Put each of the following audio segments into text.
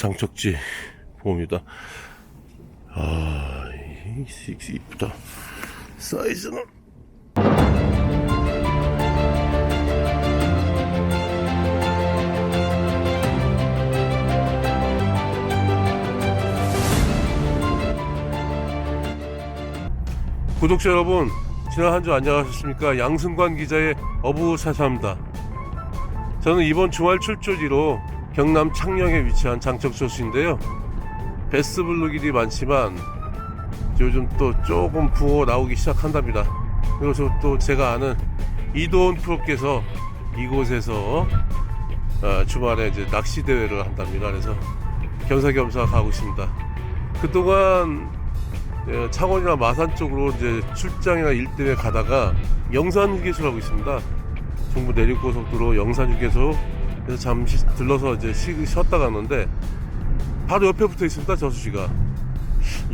장척지 봅니다. 아, 이쁘다. 사이즈는 구독자 여러분, 지난 한 주 안녕하셨습니까? 양승관 기자의 어부사사입니다. 저는 이번 주말 출조지로 경남 창녕에 위치한 장척소수인데요. 베스블루길이 많지만 요즘 또 조금 붕어 나오기 시작한답니다. 그래서 또 제가 아는 이도원 프로께서 이곳에서 어, 주말에 이제 낚시 대회를 한답니다. 그래서 겸사겸사 가고 있습니다. 그동안 예, 창원이나 마산 쪽으로 이제 출장이나 일 때문에 가다가 영산 휴게소라고 있습니다. 중부 내륙고속도로 영산 휴게소 그래서 잠시 들러서 이제 쉬, 쉬었다 갔는데 바로 옆에 붙어 있습니다 저수지가.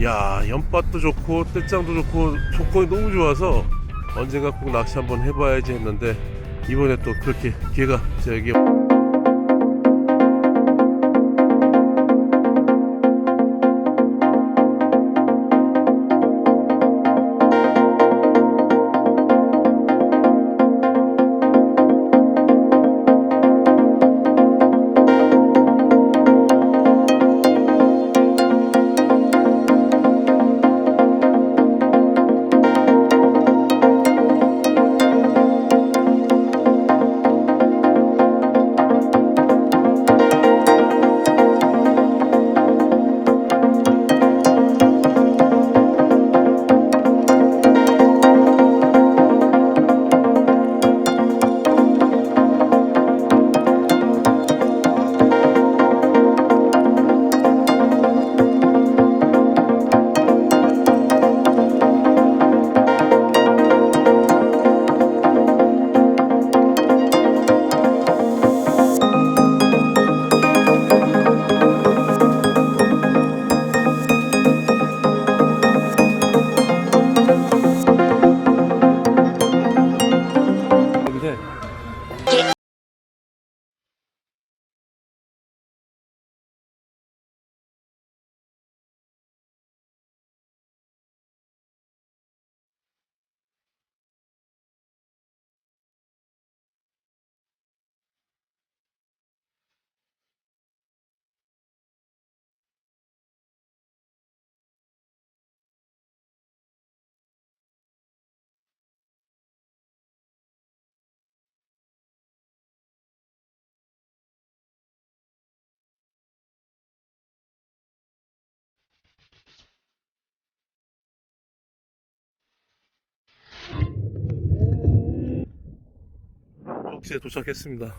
야 연밭도 좋고 떼장도 좋고 조건이 너무 좋아서 언젠가 꼭 낚시 한번 해봐야지 했는데 이번에 또 그렇게 기회가 저에게 혹시에 도착했습니다.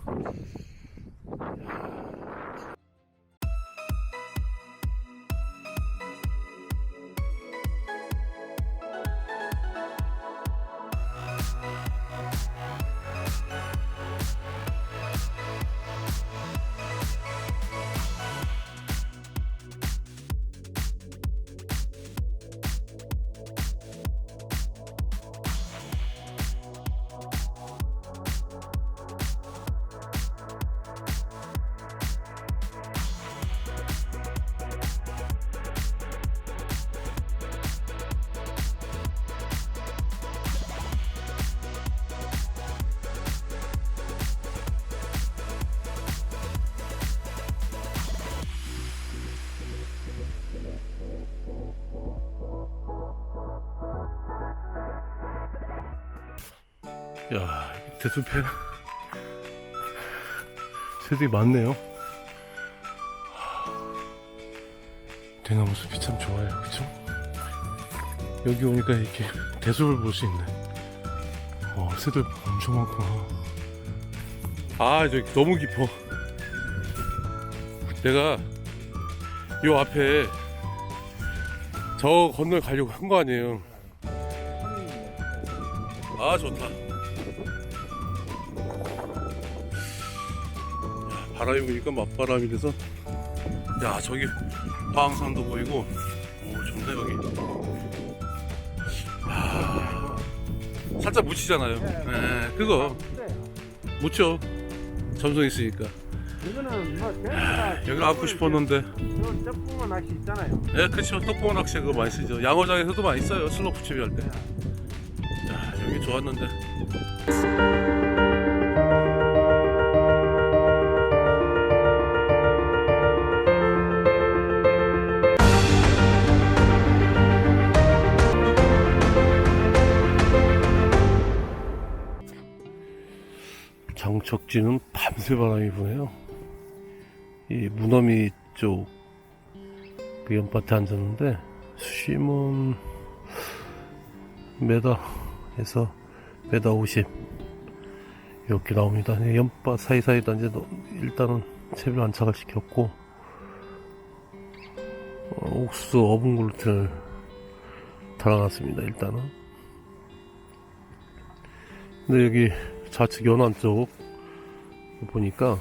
야, 대수패 새들이 많네요. 대나무 숲이 참 좋아요, 그쵸? 여기 오니까 이렇게 대숲을 볼 수 있네. 와, 새들 엄청 많구나. 아, 저기 너무 깊어. 내가 요 앞에 저 건너 가려고 한 거 아니에요. 아, 좋다. 바람이 부니까 맞바람이 돼서. 야 저기 화항산도 보이고. 오 좋네 여기. 아, 살짝 묻히잖아요. 네, 그거. 묻혀. 점성 있으니까. 이거는 뭐 대가 여기 앉고 싶었는데. 저 ጨ붕어 낚시 있잖아요. 예 그쵸 떡봉 낚시 그거 많이 쓰죠. 양어장에서도 많이 써요. 슬로프 채비 할 때. 야 여기 좋았는데 장척지는 밤새 바람이 부네요 이 무너미 쪽 그 연밭에 앉았는데 수심은 메다에서 메다 50 이렇게 나옵니다. 네, 연밭 사이사이다 이제 너- 일단은 채비를 안착을 시켰고 어, 옥수수 어분 글루텐을 달아놨습니다. 일단은 근데 여기 좌측 연안 쪽 보니까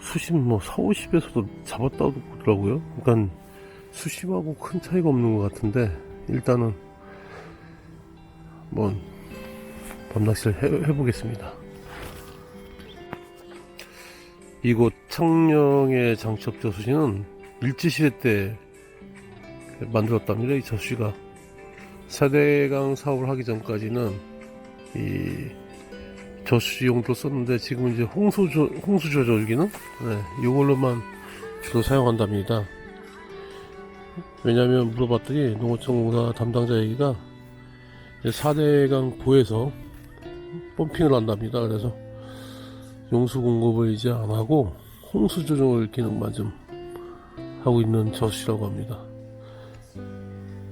수심 뭐 4, 50에서도 잡았다고 보더라고요. 그러니까 수심하고 큰 차이가 없는 것 같은데 일단은 뭐 밤낚시를 해, 해보겠습니다. 이곳 창녕의 장척 저수지는 일제시대 때 만들었답니다. 이 저수지가 사대강 사업을 하기 전까지는 이 저수지 용도로 썼는데 지금 이제 홍수 조, 홍수 조 절기는 네, 이걸로만 주로 사용한답니다. 왜냐하면 물어봤더니 농어촌 공사 담당자 얘기가 4대강 보에서 펌핑을 한답니다. 그래서 용수 공급을 이제 안 하고 홍수 조절 기능만 좀 하고 있는 저수지라고 합니다.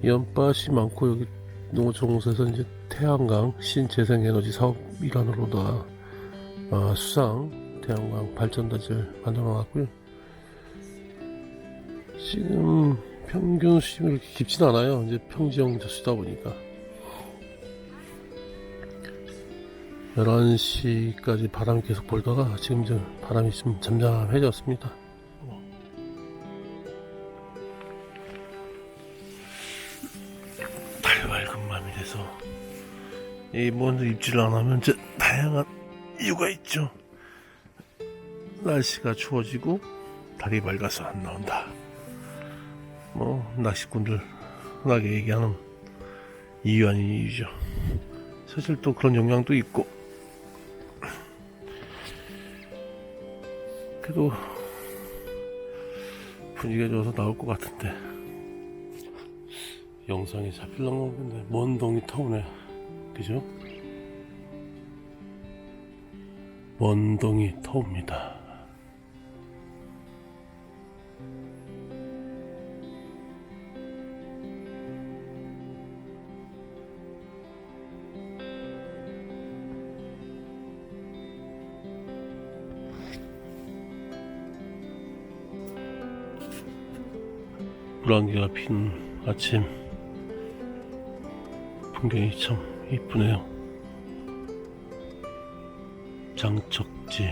연밭이 많고 여기 농어촌공사에서 이제 태양광 신재생에너지 사업 일환으로다 아, 수상 태양광 발전단지를 만들어 놨고요. 지금 평균 수심이 그렇게 깊진 않아요. 이제 평지형 저수다 보니까 11시까지 바람이 계속 불다가 지금 이제 바람이 좀 잠잠해졌습니다. 이 먼저 입질을 안 하면 이제 다양한 이유가 있죠. 날씨가 추워지고 달이 밝아서 안 나온다. 뭐 낚시꾼들 흔하게 얘기하는 이유 아닌 이유죠. 사실 또 그런 영향도 있고 그래도 분위기가 좋아서 나올 것 같은데 영상이 잡힐랑 모르겠는데 먼 동이 타오네 그죠? 먼 동이 타옵니다 물안개가 핀 아침 풍경이 참 이쁘네요. 장척지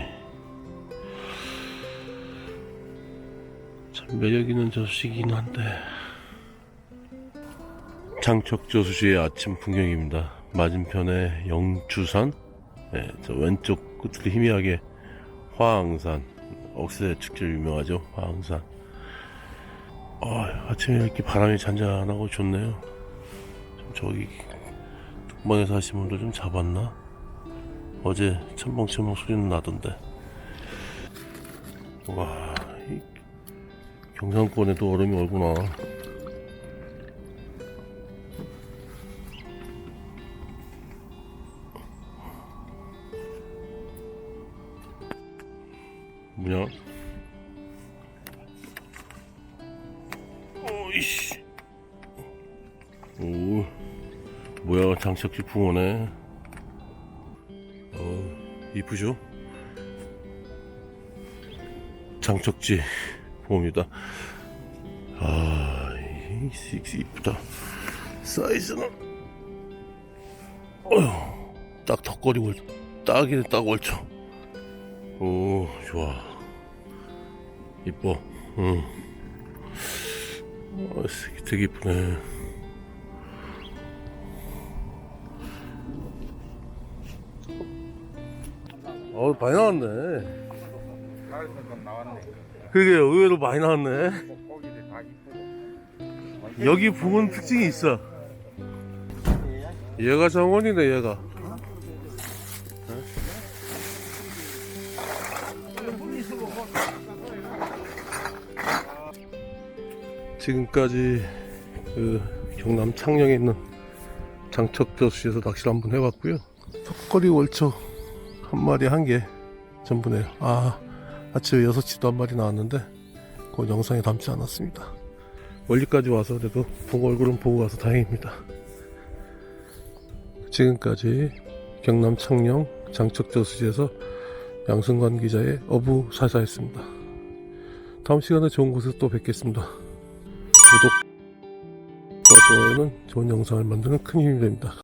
참 매력 있는 저수지긴 한데 장척 저수지의 아침 풍경입니다. 맞은편에 영주산, 네, 저 왼쪽 끝으로 희미하게 화항산, 억새 축제 유명하죠. 화항산. 아, 아침에 이렇게 바람이 잔잔하고 좋네요. 좀 저기 동방에 사시는 분들 좀 잡았나? 어제 첨벙첨벙 소리는 나던데. 와, 이 경상권에도 얼음이 얼구나. 뭐냐? 오이씨. 장착지 붕어네. 어, 이쁘죠? 장척지 붕어입니다. 아, 이쁘다. 사이즈는, 어휴, 딱 턱걸이 월, 딱이네, 딱 월초. 오, 좋아. 이뻐, 응. 아, 새끼 되게 이쁘네. 어, 많이 나왔네. 그게 의외로 많이 나왔네. 여기 붕은 특징이 있어. 얘가 정원이네, 얘가. 지금까지 그 경남 창녕에 있는 장척저수지에서 낚시를 한번 해봤고요. 턱걸이 월척 한 마리 한 개 전부네요. 아, 아침에 6시도 한 마리 나왔는데 그 영상에 담지 않았습니다. 멀리까지 와서 그래도 붕 얼굴은 보고 가서 다행입니다. 지금까지 경남 창녕 장척저수지에서 양승관 기자의 어부 사사였습니다. 다음 시간에 좋은 곳에서 또 뵙겠습니다. 구독과 좋아요는 좋은 영상을 만드는 큰 힘이 됩니다.